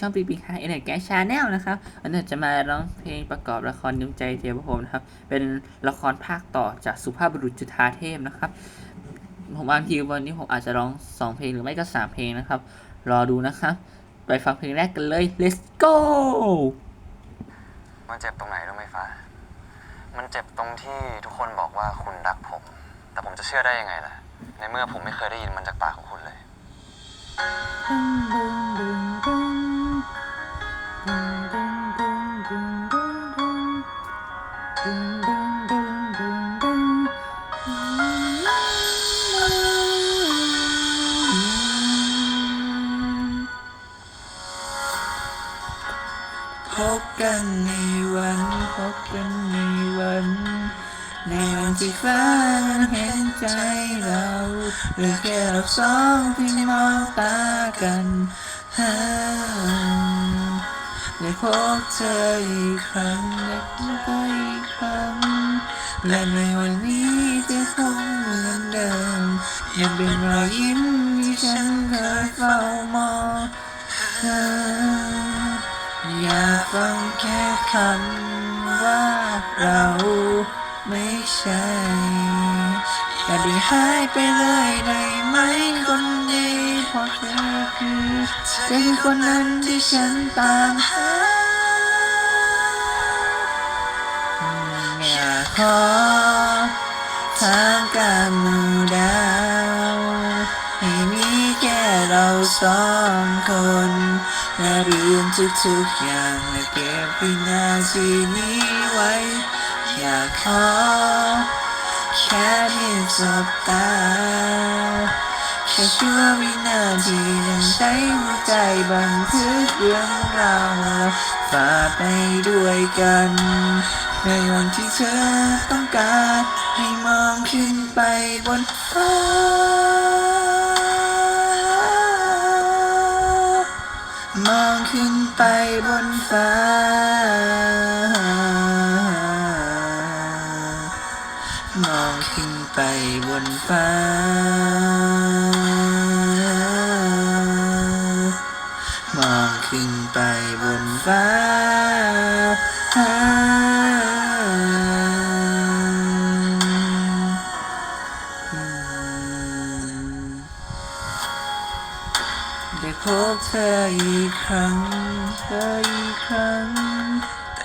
ช่องปีปีค่ะเอเนแกชาแนลนะครับวันนี้จะมาร้องเพลงประกอบละครดวงใจเทวพรหมนะครับ เป็นละครภาคต่อจากสุภาพบุรุษจุฑาเทพนะครับ ผมบางทีวันนี้ผมอาจจะร้องสองเพลงหรือไม่ก็สามเพลงนะครับ รอดูนะครับ ไปฟังเพลงแรกกันเลย let's go มันเจ็บตรงไหนรู้ไหมฟ้า มันเจ็บตรงที่ทุกคนบอกว่าคุณรักผม แต่ผมจะเชื่อได้ยังไงล่ะ ในเมื่อผมไม่เคยได้ยินมันจากปากของคุณเลย พบกันในวัน พบกันในวัน ในวันที่ฟ้านั้นเห็นใจเราหลือแค่เราสองที่มองตากันหาได้พบเธออีกครั้งได้พบเธออีกครั้งและในวันนี้จะคงเหมือนเดิมยังเป็นรอยยิ้มที่ฉันเคยเฝ้ามองหา อยากฟังแค่คำว่าเราไม่ใช่อย่าได้หายไปเลยได้ไหมคนดีเพราะเธอคือเธอคือคนนั้นที่ฉันตามหาอยากขอทางการมือดาวให้มีแค่เราสองคน และลืมทุกๆอย่างและเก็บวินาทีนี้ไว้ อยากขอ แค่เพียงสบตา แค่ชั่ววินาทียังใช้หัวใจบันทึกเรื่องราวฝากไปด้วยกัน ในวันที่เธอต้องการ ให้มองขึ้นไปบนฟ้า องขึ้นไปบนฟ้า มองขึ้นไปบนฟ้า ได้พบเธออีกครั้ง เธออีกครั้ง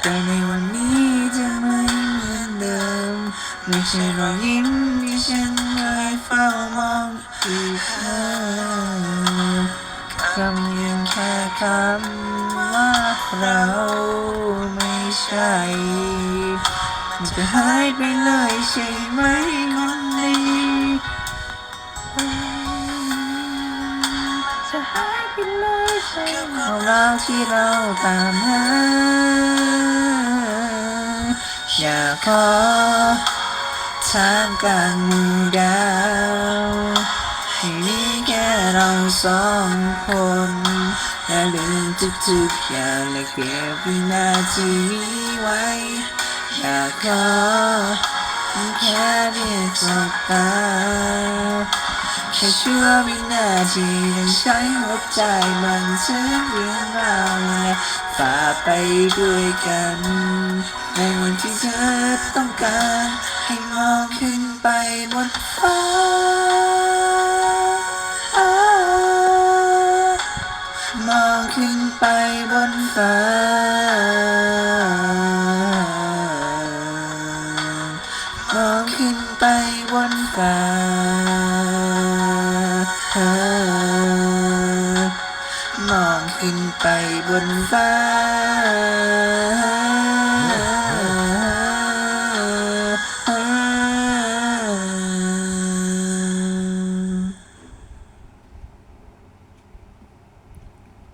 แต่ในวันนี้จะไม่เหมือนเดิม ไม่ใช่รอยยิ้มที่ฉันเคยเฝ้ามองอีกครั้งคำเพียงแค่คำว่าเราไม่ใช่มันจะหายไปเลยใช่ไหม ของเราที่เราตามหา อย่าขอทางกลางมือดาวให้มีแค่เราสองคนและลืมทุกๆอย่างและเก็บวินาทีนี้ไว้ อย่าขอแค่เพียงสบตา แค่ชั่ววินาทียังใช้หัวใจมันทึกเรื่องราวและฝ่าไปด้วยกัน ในวันที่เธอต้องการ ให้มองขึ้นไปบนฟ้ามองขึ้นไปบนฟ้าา มองขึ้นไปบนฟ้า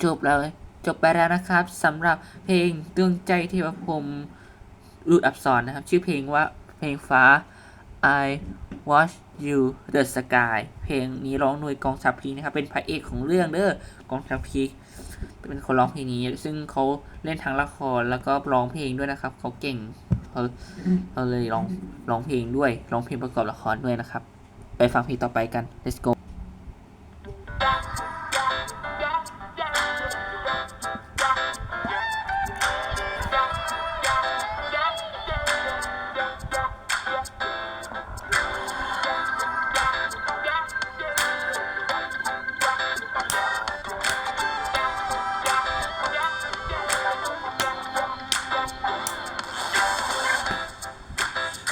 จบแล้วจบไปแล้วนะครับสำหรับเพลงดวงใจเทวพรมรูดอับสรนะครับ ชื่อเพลงว่าเพลงฟ้า I Watch You the Sky เพลงนี้ร้องโดยกองทัพพีนะครับ เป็นพระเอกของเรื่องเด้อกองทัพพีเป็นคนร้องเพลงนี้ ซึ่งเขาเล่นทั้งละครแล้วก็ร้องเพลงด้วยนะครับ เขาเก่งเขาเขาเลยร้องร้องเพลงด้วยร้องเพลงประกอบละครด้วยนะครับ ไปฟังเพลงต่อไปกัน let's go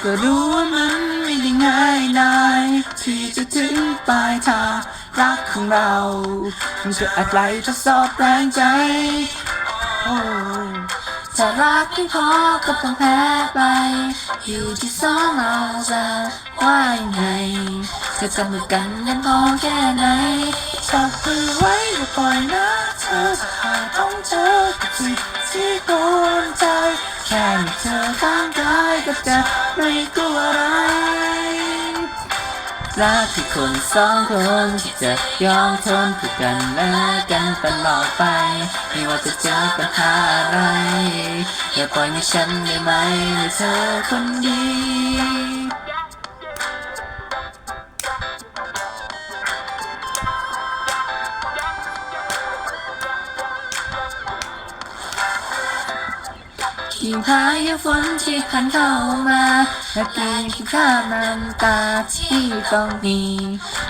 ก็รู้ว่ามันไม่ได้ง่ายนายที่จะถึงปลายทางรักของเรามันจะอะไรทดสอบแรงใจโอ้ถ้ารักไม่พอก็ต้องแพ้ไป อยู่ที่สองเราจะว่ายังไงจะจับมือกันกันพอแค่ไหนจับมือไว้อย่าปล่อยนะ อจะหาต้องเจอกับสิ่งที่กวนใจ แค่มีเธอข้างกายก็จะไม่กลัวอะไรรักที่คนสองคนที่จะยอมทนเพื่อกันและกันตลอดไป ไม่ว่าจะเจอปัญหาอะไร อย่าปล่อยให้ฉันได้ไหมในเธอคนดี งพายุฝนที่พันเข้ามาและกินที่ข้ามน้ำตาที่ต้องมี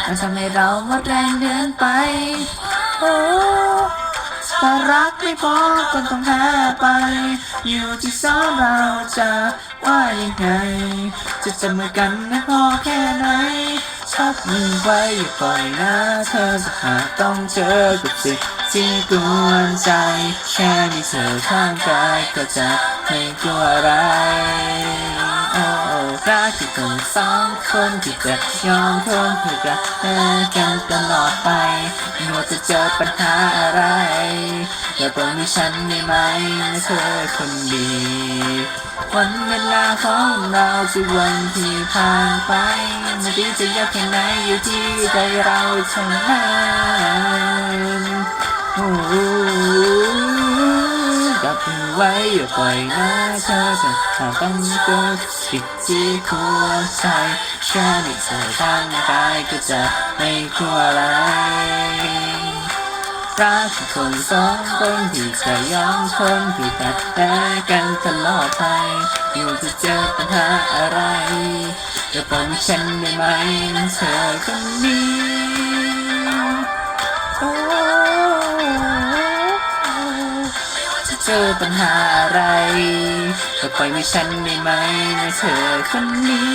มันทำให้เราหมดแรงเดินไป โอ้ถ้ารักไม่พอก็ต้องแพ้ไป อยู่ที่สองเราจะว่ายังไง จะจับมือกันไม่พอแค่ไหนชักมือไว้อย่าปล่อยนะเธอจะหาต้องเจอกับสิ่งที่กวนใจ แค่มีเธอข้างกายก็จะ ไม่กลัวอะไรโอ้รักที่คนสองคนที่จะยอมทนเพื่อกันและกันตลอดไปไม่ว่าจะเจอปัญหาอะไรอย่าปล่อยมีฉันได้ไหมเธอคนดีวันเวลาของเราทุกวันที่ผ่านไปมันดีจะยากแค่ไหนอยู่ที่ใจเราเท่านั้นโอ้โห จับไว้อย่าปล่อยนะเธอจะหาต้องเจอสิ่งที่ควรใช้แค่มีเธอข้างกายก็จะไม่กลัวอะไรรักคนสองคนที่จะยอมทนที่จะแต่กันตลอดไปอยู่จะเจอปัญหาอะไรจะปล่อยฉันได้ไหมเธอคนนี้ จะเจอปัญหาอะไรจะปล่อยให้ฉันได้ไหมเธอคนนี้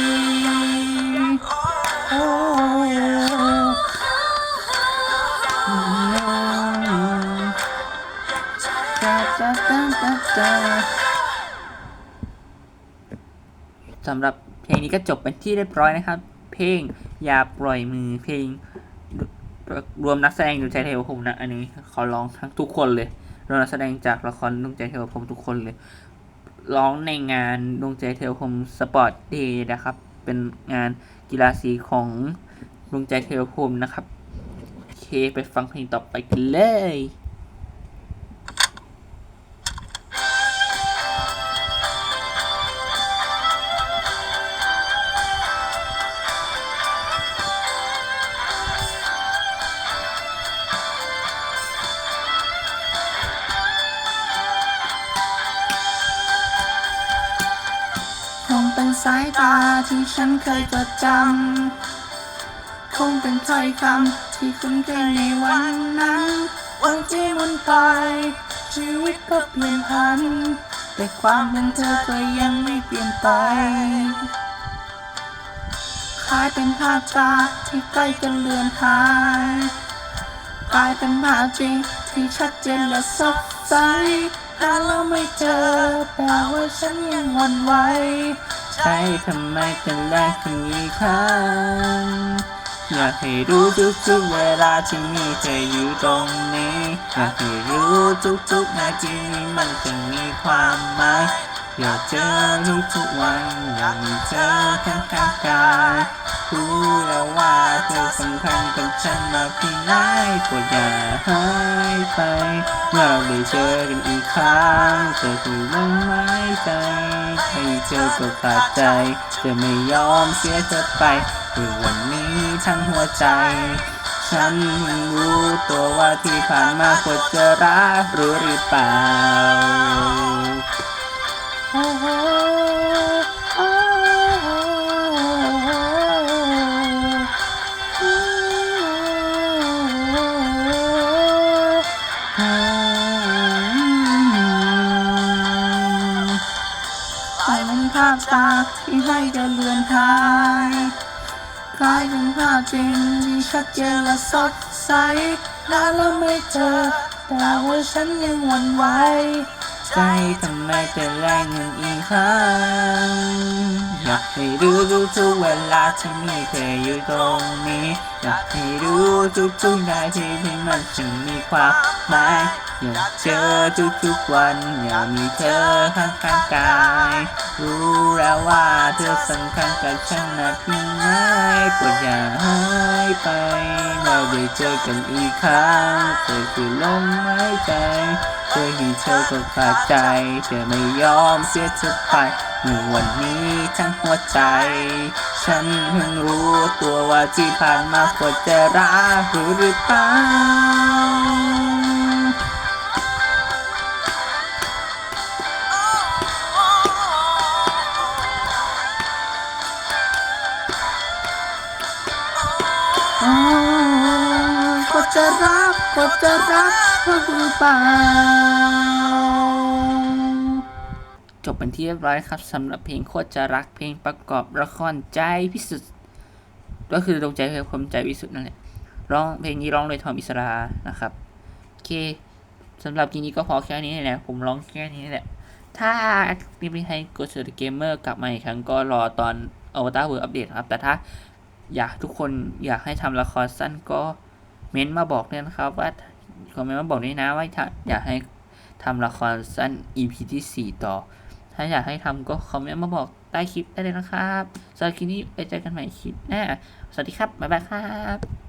สำหรับเพลงนี้ก็จบเป็นที่เรียบร้อยนะครับ เพลงอย่าปล่อยมือเพลงรวมนักแสดงดวงใจเทวพรหมนะ อันนี้ขอร้องทั้งทุกคนเลย รวมนักแสดงจากละครดวงใจเทวพรมทุกคนเลย ร้องในงานดวงใจเทวพรมสปอร์ตเดย์นะครับ เป็นงานกีฬาสีของดวงใจเทวพรมนะครับ โอเคไปฟังเพลงต่อไปกันเลย คงเป็นสายตาที่ฉันเคยจดจำ คงเป็นถ้อยคำที่คุ้นเคยในวันนั้น วันที่มันไป ชีวิตก็เปลี่ยนพัน แต่ความเป็นเธอก็ยังไม่เปลี่ยนไปคล้ายเป็นภาพตาที่ใกล้จะเลือนหายกลายเป็นภาพจริงที่ชัดเจนและสดใสถ้าเราไม่เจอแปลว่าฉันยังหวันไหว ใช้ทำไมเป็นแรกถึงมีค่าอยากให้รู้ทุกๆเวลาที่มีเธออยู่ตรงนี้อยากให้รู้ทุกๆนาทีนี้มันถึงมีความหมายอยากเจอทุกๆวันอยากมีเธอข้างๆกาย รู้แล้วว่าเธอสำคัญกับฉันมากเพียงไหนก็อย่าหายไป เมื่อเราได้เจอกันอีกครั้งเธอคือลมหายใจให้เจอก็ขาดใจจะไม่ยอมเสียเธอไปคือวันนี้ทั้งหัวใจฉันรู้ตัวว่าที่ผ่านมาควรจะรักรู้หรือเปล่า ภาพตาที่ให้จะเลือนหายคล้ายเป็นภาพจริงที่ชัดเจนและสดใสนานแล้วไม่เจอ แต่ว่าฉันยังหวั่นไหวใจทำไมจะแรงเงินอีกครั้งอยากให้รู้ทุกๆเวลาที่มีเธออยู่ตรงนี้ อยากให้รู้ทุกๆนาทีที่มันถึงมีความหมาย อยากเจอทุกๆวันอยากมีเธอข้างๆกาย รู้แล้วว่าเธอสำคัญกับฉันนะพี่ไหนโปรดอย่าหายไปเราได้เจอกันอีกครั้งเธอคือลมหายใจเธอที่เธอก็ขาดใจ เธอไม่ยอมเสียเธอไปเมื่อวันนี้ทั้งหัวใจ ฉันเพิ่งรู้ตัวว่าที่ผ่านมาควรจะรักหรือเปล่า ก็จะรักก็จะรักหรือเปล่า จบเป็นที่เรียบร้อยครับสำหรับเพลงโคตรจะรักเพลงประกอบละครใจพิสุทธิ์ก็คือดวงใจคือความใจพิสุทธิ์นั่นแหละร้องเพลงนี้ร้องโดยทอมอิสรานะครับโอเคสำหรับทีนี้ก็พอแค่นี้แหละผมร้องแค่นี้แหละ ถ้ามีเพลงไทยกดเสือเกมเมอร์กลับมาอีกครั้งก็รอตอนอวตารเวิร์อัปเดตครับ แต่ถ้า อยากทุกคนอยากให้ทำละครสั้นก็เม้นต์มาบอกด้วยนะครับ ว่าคอมเมนต์มาบอกด้วยนะว่าอยากให้ทำละครสั้น EP ที่ 4 ต่อ ถ้าอยากให้ทำก็คอมเมนต์มาบอกใต้คลิปได้เลยนะครับสำหรับคลิปนี้ไปเจอกันใหม่คลิปหน้าสวัสดีครับบ๊ายบายครับ